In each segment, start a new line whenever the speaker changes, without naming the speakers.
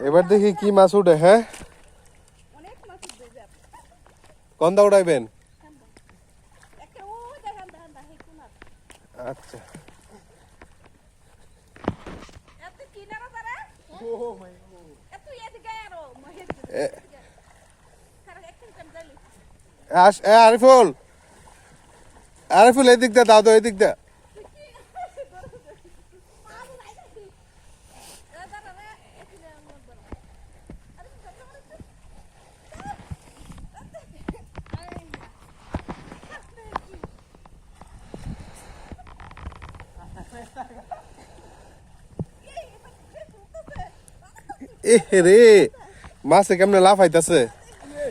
এবার দেখি কি মাছ উঠে হ্যাঁ? কন্দা উঠাইবেন? আচ্ছা। এ আরিফুল। আরিফুল এদিক দা দাও তো এদিক দা এ রে, মাছে কেমনে লাভ আইতাছে?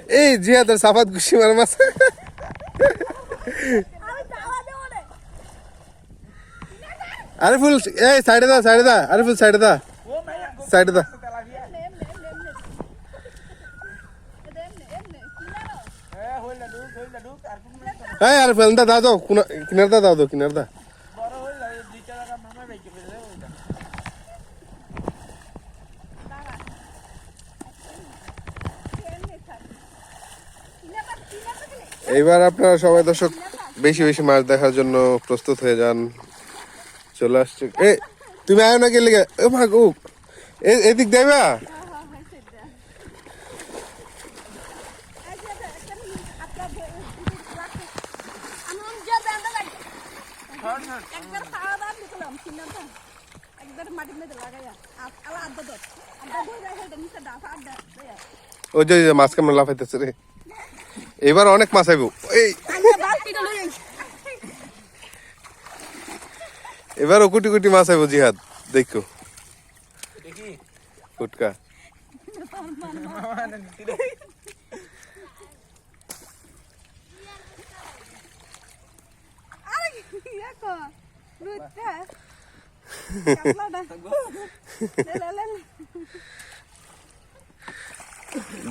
এই জিয়াদের সাফাত গুছি মার মাছ। আরিফুল, এই সাইডে দা সাইডে দা, আরিফুল সাইডে দা। সাইডে দা। এই আরিফুল, দা দাও দাও কুনা- কিনার দা দাও কিনার দা। এইবার আপনারা সবাই দর্শক, বেশি বেশি মাছ দেখার জন্য প্রস্তুত হয়ে যান। চলে আসছে। এ, তুমি আয় না গেলে ও মা গো এদিক দেবা ওই যে, মাছ কেমন লাফাইতেছে রে? এবার অনেক মাছ আইব। এই। এবারও কোটি কোটি মাছ আইব জিহাদ, দেখো। ফুটকা।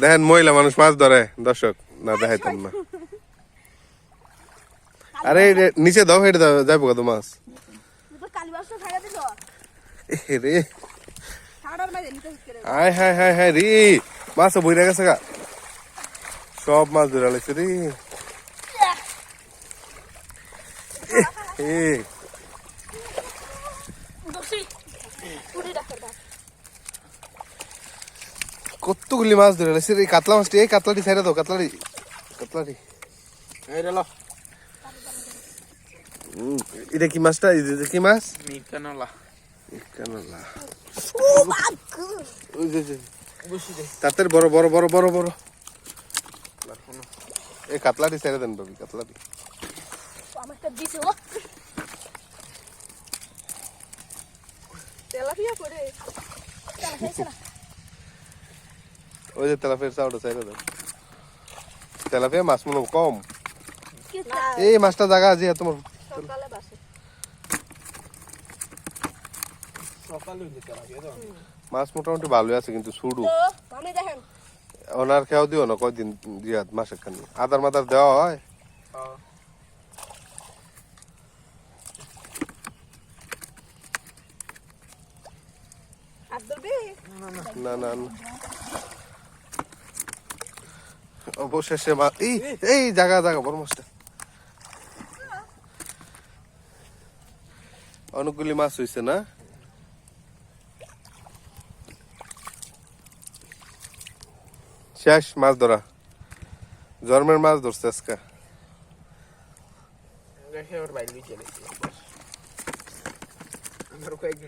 দেখেন মহিলা মানুষ মাছ ধরে, দর্শক। না দেখাইতাম না। আরে নিচে দাও হেঁটে দাও কত মাছ।
তো
এ রে। আয় হায় হায় হায় রে। মাছ বইরা গেছে গা। সব মাছ ধরে লাগছে রে। কতগুলি মাছ ধরে লাগছে রে। কাতলা মাছটি এই কাতলাটি ছাইড়া দাও কাতলাটি। কাতলাটি উম, এটা কি মাছটা এটা কি মাছ
মিকানলা
কানলা
ও বাগ
ওই যে যে তাতের বড় বড় বড় বড় বড় এই কাতলাটি ছেড়ে দেন বাবি কাতলাটি ওই যে তেলাপিয়ার চাউটা ছেড়ে দেন তেলাপিয়া মাছ মনে কম। এই মাছটা জায়গা আছে তোমার মাছ মোটামুটি ভালোই আছে কিন্তু
আমি
ওনার খেয়াও দিও না কয়দিন জিয়াদ মাসের খানি আদার মাদার দেওয়া হয়। না না না। অবশেষে মা এই এই জায়গা জায়গা বড় মাছটা। অনেকগুলি মাছ হয়েছে না? শেষ মাছ ধরা। জন্মের মাছ ধরছে আজকে।